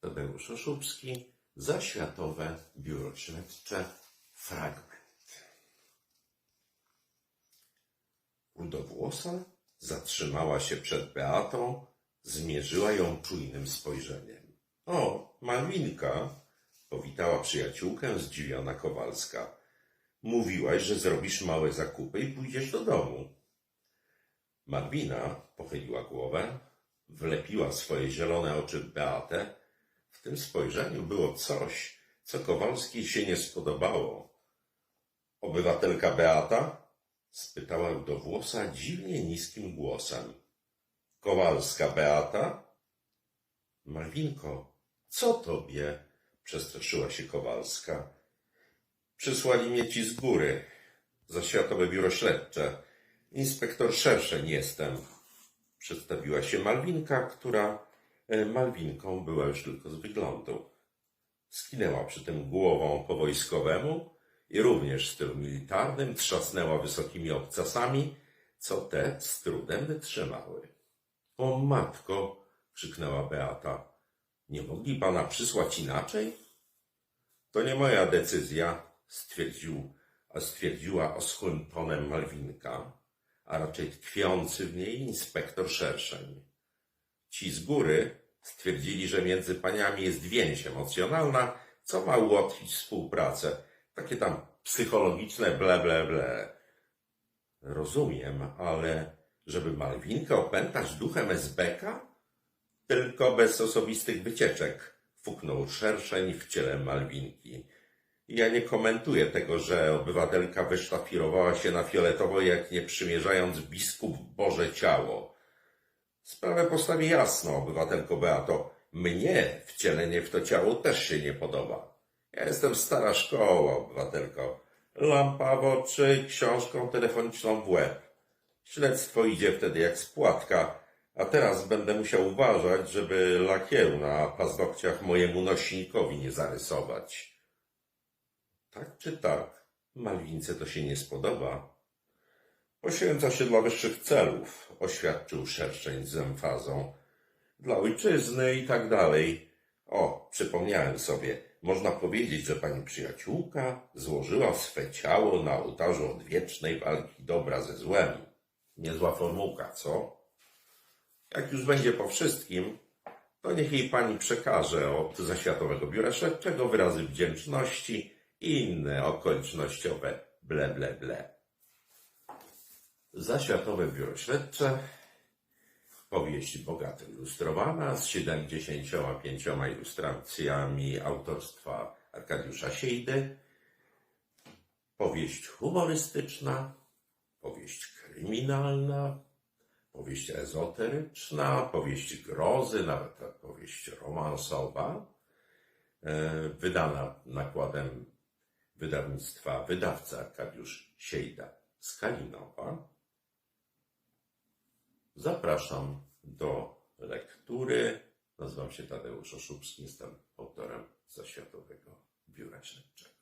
Tadeusz Oszubski, Zaświatowe Biuro Śledcze, fragment. Rudowłosa zatrzymała się przed Beatą, zmierzyła ją czujnym spojrzeniem. O, Malwinka, powitała przyjaciółkę zdziwiona Kowalska. Mówiłaś, że zrobisz małe zakupy i pójdziesz do domu. Malwina pochyliła głowę, wlepiła swoje zielone oczy w Beatę. W tym spojrzeniu było coś, co Kowalskiej się nie spodobało. Obywatelka Beata? spytała Rudowłosa dziwnie niskim głosem. Kowalska Beata? Malwinko, co tobie? przestraszyła się Kowalska. Przysłali mnie ci z góry, za Światowe Biuro Śledcze. Inspektor Szerszeń jestem. Przedstawiła się Malwinka, która Malwinką była już tylko z wyglądu. Skinęła przy tym głową po wojskowemu i również w stylu militarnym trzasnęła wysokimi obcasami, co te z trudem wytrzymały. O matko! krzyknęła Beata. Nie mogli pana przysłać inaczej? To nie moja decyzja, stwierdził, a stwierdziła oschłym tonem Malwinka, a raczej tkwiący w niej inspektor Szerszeń. Ci z góry stwierdzili, że między paniami jest więź emocjonalna, co ma ułatwić współpracę. Takie tam psychologiczne ble, ble, ble. Rozumiem, ale żeby Malwinkę opętać duchem SBK? Tylko bez osobistych wycieczek, fuknął szerszeń w ciele Malwinki. Ja nie komentuję tego, że obywatelka wyszlafirowała się na fioletowo, jak nie przymierzając biskup Boże ciało. Sprawę postawię jasno, obywatelko Beato. Mnie wcielenie w to ciało też się nie podoba. Ja jestem stara szkoła, obywatelko. Lampa w oczy, książką telefoniczną w łeb. Śledztwo idzie wtedy jak spłatka, a teraz będę musiał uważać, żeby lakieru na paznokciach mojemu nośnikowi nie zarysować. Tak czy tak, Malwince to się nie spodoba. Poświęca się dla wyższych celów, oświadczył szerszeń z emfazą. Dla ojczyzny i tak dalej. O, przypomniałem sobie, można powiedzieć, że pani przyjaciółka złożyła swe ciało na ołtarzu odwiecznej walki dobra ze złem. Niezła formułka, co? Jak już będzie po wszystkim, to niech jej pani przekaże od Zaświatowego Biura Śledczego wyrazy wdzięczności i inne okolicznościowe ble, ble, ble. Zaświatowe Biuro Śledcze, powieść bogato ilustrowana z 75 ilustracjami autorstwa Arkadiusza Siejdy, powieść humorystyczna, powieść kryminalna, powieść ezoteryczna, powieść grozy, nawet powieść romansowa, e, wydana nakładem wydawnictwa wydawca Arkadiusz Siejda z Kalinowa. Zapraszam do lektury. Nazywam się Tadeusz Oszubski, jestem autorem Zaświatowego Biura Śledczego.